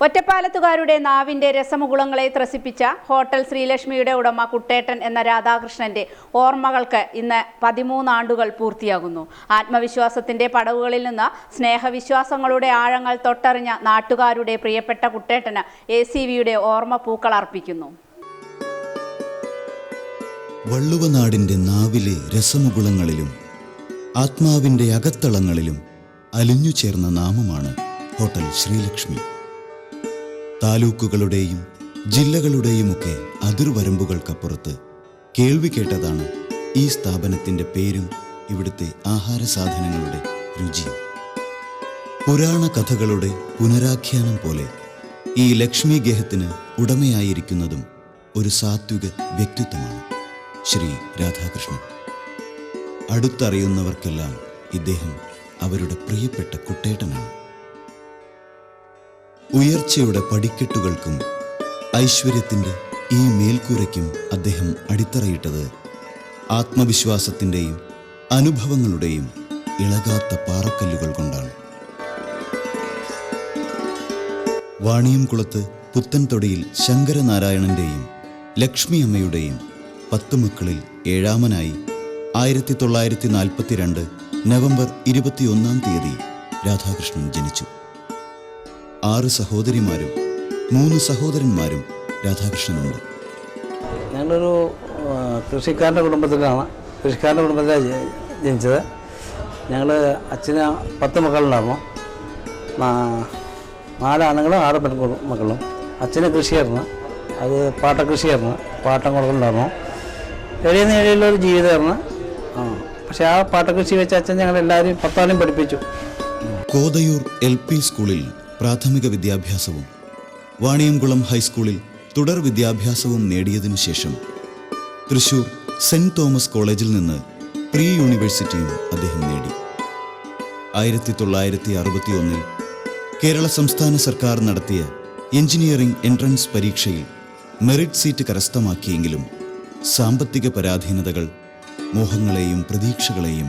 ഒറ്റപ്പാലത്തുകാരുടെ നാവിന്റെ രസമുകുളങ്ങളെ ത്രസിപ്പിച്ച ഹോട്ടൽ ശ്രീലക്ഷ്മിയുടെ ഉടമ കുട്ടേട്ടൻ എന്ന രാധാകൃഷ്ണന്റെ ഓർമ്മകൾക്ക് ഇന്ന് പതിമൂന്നാണ്ടുകൾ പൂർത്തിയാകുന്നു. ആത്മവിശ്വാസത്തിന്റെ പടവുകളിൽ നിന്ന് സ്നേഹവിശ്വാസങ്ങളുടെ ആഴങ്ങൾ തൊട്ടറിഞ്ഞ നാട്ടുകാരുടെ പ്രിയപ്പെട്ട കുട്ടേട്ടന് എ സി വിയുടെ ഓർമ്മ പൂക്കൾ അർപ്പിക്കുന്നു വള്ളുവനാടിന്റെ നാവിലെ രസമുകുളങ്ങളിലും ആത്മാവിന്റെ അകത്തളങ്ങളിലും അലിഞ്ഞു ചേർന്ന നാമമാണ് ഹോട്ടൽ ശ്രീലക്ഷ്മി. താലൂക്കുകളുടെയും ജില്ലകളുടെയുമൊക്കെ അതിർവരമ്പുകൾക്കപ്പുറത്ത് കേൾവി കേട്ടതാണ് ഈ സ്ഥാപനത്തിന്റെ പേരും ഇവിടുത്തെ ആഹാര സാധനങ്ങളുടെ രുചിയും. പുരാണ കഥകളുടെ പുനരാഖ്യാനം പോലെ ഈ ലക്ഷ്മി ഗേഹത്തിന് ഉടമയായിരിക്കുന്നതും ഒരു സാത്വിക വ്യക്തിത്വമാണ് ശ്രീ രാധാകൃഷ്ണൻ. അടുത്തറിയുന്നവർക്കെല്ലാം ഇദ്ദേഹം അവരുടെ പ്രിയപ്പെട്ട കുട്ടേട്ടനാണ്. ഉയർച്ചയുടെ പടിക്കെട്ടുകൾക്കും ഐശ്വര്യത്തിന്റെ ഈ മേൽക്കൂരയ്ക്കും അദ്ദേഹം അടിത്തറയിട്ടത് ആത്മവിശ്വാസത്തിന്റെയും അനുഭവങ്ങളുടെയും ഇളകാത്ത പാറക്കല്ലുകൾ കൊണ്ടാണ്. വാണിയംകുളത്ത് പുത്തൻതൊടിയിൽ ശങ്കരനാരായണന്റെയും ലക്ഷ്മി അമ്മയുടെയും പത്ത് മക്കളിൽ ഏഴാമനായി ആയിരത്തി തൊള്ളായിരത്തി നാൽപ്പത്തിരണ്ട് നവംബർ ഇരുപത്തിയൊന്നാം തീയതി രാധാകൃഷ്ണൻ ജനിച്ചു. ആറ് സഹോദരിമാരും മൂന്ന് സഹോദരന്മാരും രാധാകൃഷ്ണനുണ്ട്. ഞങ്ങളൊരു കൃഷിക്കാരന്റെ കുടുംബത്തിലാണ്. കൃഷിക്കാരന്റെ കുടുംബത്തിലാണ് ജനിച്ചത്. ഞങ്ങൾ അച്ഛന് പത്ത് മക്കളുണ്ടായിരുന്നു. നാലാണുങ്ങളും ആറ് പെൺ മക്കളും. അച്ഛന് കൃഷിയായിരുന്നു. അത് പാട്ടകൃഷിയായിരുന്നു പാട്ടം കൊടുക്കുന്നുണ്ടായിരുന്നു എളിയ നേടിയുള്ളൊരു ജീവിതമായിരുന്നു. ആ പക്ഷേ ആ പാട്ടകൃഷി വെച്ച് അച്ഛൻ ഞങ്ങളെല്ലാവരും പത്താലും പഠിപ്പിച്ചു. കോതയൂർ എൽ പി സ്കൂളിൽ പ്രാഥമിക വിദ്യാഭ്യാസവും വാണിയംകുളം ഹൈസ്കൂളിൽ തുടർ വിദ്യാഭ്യാസവും നേടിയതിനു ശേഷം തൃശൂർ സെന്റ് തോമസ് കോളേജിൽ നിന്ന് പ്രീ യൂണിവേഴ്സിറ്റിയും അദ്ദേഹം നേടി. ആയിരത്തി തൊള്ളായിരത്തി അറുപത്തി ഒന്നിൽ കേരള സംസ്ഥാന സർക്കാർ നടത്തിയ എഞ്ചിനീയറിംഗ് എൻട്രൻസ് പരീക്ഷയിൽ മെറിറ്റ് സീറ്റ് കരസ്ഥമാക്കിയെങ്കിലും സാമ്പത്തിക പരാധീനതകൾ മോഹങ്ങളെയും പ്രതീക്ഷകളെയും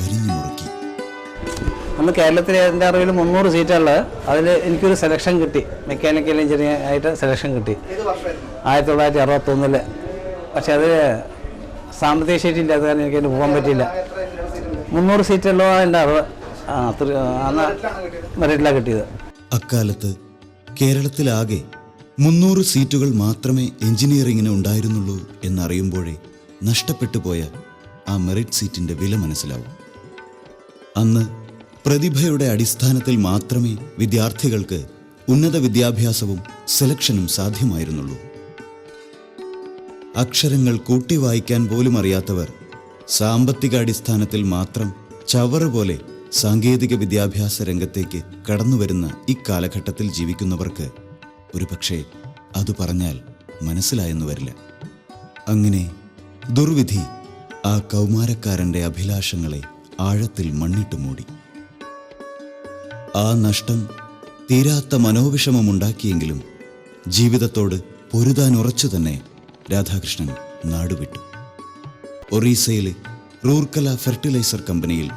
വരിഞ്ഞു മുറുക്കി അന്ന് കേരളത്തിൽ എന്റെ അറിവിൽ മുന്നൂറ് സീറ്റുള്ളത് അതിൽ എനിക്കൊരു സെലക്ഷൻ കിട്ടി. മെക്കാനിക്കൽ എഞ്ചിനീയറിംഗ് ആയിട്ട് സെലക്ഷൻ കിട്ടി. ആയിരത്തി തൊള്ളായിരത്തി അറുപത്തൊന്നിൽ പക്ഷെ അത് സാമ്പത്തിക ശേഷി ഇല്ലാത്ത കാരണം എനിക്ക് അതിന് പോകാൻ പറ്റിയില്ല. മുന്നൂറ് സീറ്റുള്ളതാണ് എന്റെ അറിവ്. ആ അന്ന് മെറിറ്റിലാണ് കിട്ടിയത്. അക്കാലത്ത് കേരളത്തിലാകെ മുന്നൂറ് സീറ്റുകൾ മാത്രമേ എഞ്ചിനീയറിങ്ങിന് ഉണ്ടായിരുന്നുള്ളൂ എന്നറിയുമ്പോഴേ നഷ്ടപ്പെട്ടു പോയ ആ മെറിറ്റ് സീറ്റിന്റെ വില മനസ്സിലാവും. അന്ന് പ്രതിഭയുടെ അടിസ്ഥാനത്തിൽ മാത്രമേ വിദ്യാർത്ഥികൾക്ക് ഉന്നത വിദ്യാഭ്യാസവും സെലക്ഷനും സാധ്യമായിരുന്നുള്ളൂ. അക്ഷരങ്ങൾ കൂട്ടി വായിക്കാൻ പോലും അറിയാത്തവർ സാമ്പത്തിക അടിസ്ഥാനത്തിൽ മാത്രം ചവറുപോലെ സാങ്കേതിക വിദ്യാഭ്യാസ രംഗത്തേക്ക് കടന്നുവരുന്ന ഇക്കാലഘട്ടത്തിൽ ജീവിക്കുന്നവർക്ക് ഒരുപക്ഷെ അത് പറഞ്ഞാൽ മനസ്സിലായെന്ന് വരില്ല. അങ്ങനെ ദുർവിധി ആ കൗമാരക്കാരന്റെ അഭിലാഷങ്ങളെ ആഴത്തിൽ മണ്ണിട്ട് മൂടി. ആ നഷ്ടം തീരാത്ത മനോവിഷമമുണ്ടാക്കിയെങ്കിലും ജീവിതത്തോട് പൊരുതാൻ ഉറച്ചു തന്നെ രാധാകൃഷ്ണൻ നാടുവിട്ടു. ഒറീസയിലെ റൂർക്കല ഫെർട്ടിലൈസർ കമ്പനിയിൽ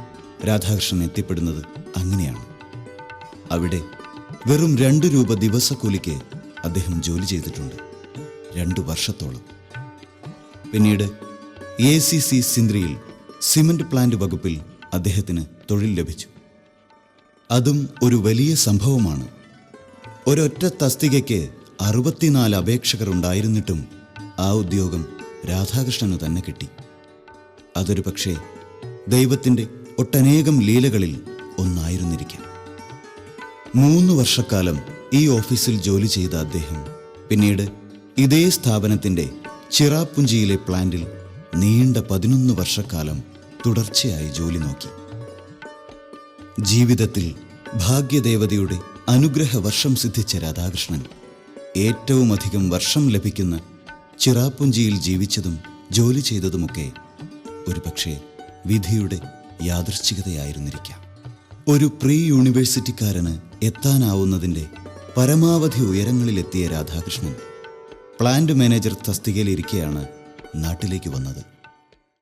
രാധാകൃഷ്ണൻ എത്തിപ്പെടുന്നത് അങ്ങനെയാണ്. അവിടെ വെറും രണ്ട് രൂപ ദിവസക്കൂലിക്ക് അദ്ദേഹം ജോലി ചെയ്തിട്ടുണ്ട്. രണ്ടു വർഷത്തോളം. പിന്നീട് എ സി സി സിന്ദ്രിയിൽ സിമന്റ് പ്ലാന്റ് വകുപ്പിൽ അദ്ദേഹത്തിന് തൊഴിൽ ലഭിച്ചു. അതും ഒരു വലിയ സംഭവമാണ്. ഒരൊറ്റ തസ്തികയ്ക്ക് അറുപത്തിനാല് അപേക്ഷകർ ഉണ്ടായിരുന്നിട്ടും ആ ഉദ്യോഗം രാധാകൃഷ്ണന് തന്നെ കിട്ടി. അതൊരു പക്ഷേ ദൈവത്തിന്റെ ഒട്ടനേകം ലീലകളിൽ ഒന്നായിരുന്നിരിക്കാം. മൂന്ന് വർഷക്കാലം ഈ ഓഫീസിൽ ജോലി ചെയ്ത അദ്ദേഹം പിന്നീട് ഇതേ സ്ഥാപനത്തിന്റെ ചിറാപ്പുഞ്ചിയിലെ പ്ലാന്റിൽ നീണ്ട പതിനൊന്ന് വർഷക്കാലം തുടർച്ചയായി ജോലി നോക്കി. ജീവിതത്തിൽ ഭാഗ്യദേവതയുടെ അനുഗ്രഹ വർഷം സിദ്ധിച്ച രാധാകൃഷ്ണൻ ഏറ്റവുമധികം വർഷം ലഭിക്കുന്ന ചിറാപ്പുഞ്ചിയിൽ ജീവിച്ചതും ജോലി ചെയ്തതുമൊക്കെ ഒരുപക്ഷെ വിധിയുടെ യാദൃശ്ചികതയായിരുന്നിരിക്കാം. ഒരു പ്രീ യൂണിവേഴ്സിറ്റിക്കാരന് എത്താനാവുന്നതിന്റെ പരമാവധി ഉയരങ്ങളിലെത്തിയ രാധാകൃഷ്ണൻ പ്ലാന്റ് മാനേജർ തസ്തികയിലിരിക്കെയാണ് നാട്ടിലേക്ക് വന്നത്.